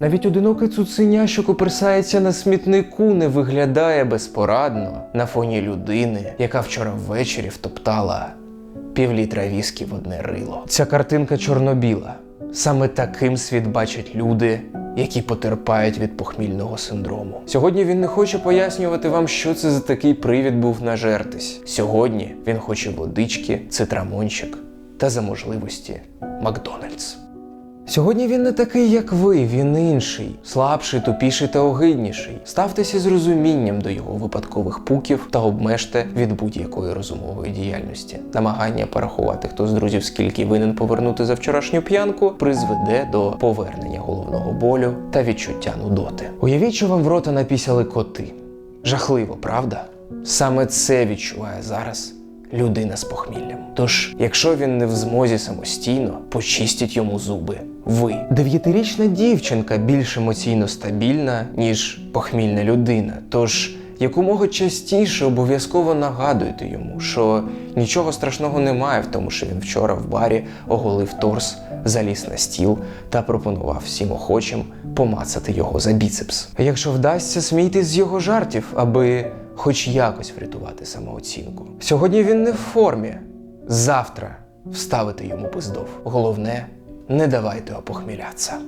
Навіть одиноке цуценя, що коперсається на смітнику, не виглядає безпорадно на фоні людини, яка вчора ввечері втоптала півлітра віскі в одне рило. Ця картинка чорно-біла. Саме таким світ бачать люди, які потерпають від похмільного синдрому. Сьогодні він не хоче пояснювати вам, що це за такий привід був нажертись. Сьогодні він хоче водички, цитрамончик та за можливості Макдональдс. Сьогодні він не такий, як ви, він інший, слабший, тупіший та огидніший. Ставтеся з розумінням до його випадкових пуків та обмежте від будь-якої розумової діяльності. Намагання порахувати, хто з друзів скільки винен повернути за вчорашню п'янку, призведе до повернення головного болю та відчуття нудоти. Уявіть, що вам в рота напісяли коти. Жахливо, правда? Саме це відчуває зараз людина з похміллям. Тож, якщо він не в змозі самостійно, почистіть йому зуби. Ви дев'ятирічна дівчинка більш емоційно стабільна, ніж похмільна людина. Тож якомога частіше обов'язково нагадуйте йому, що нічого страшного немає в тому, що він вчора в барі оголив торс, заліз на стіл та пропонував всім охочим помацати його за біцепс. Якщо вдасться, смійтесь з його жартів, аби хоч якось врятувати самооцінку. Сьогодні він не в формі. Завтра вставити йому пиздов. Головне, не давайте опохмілятися.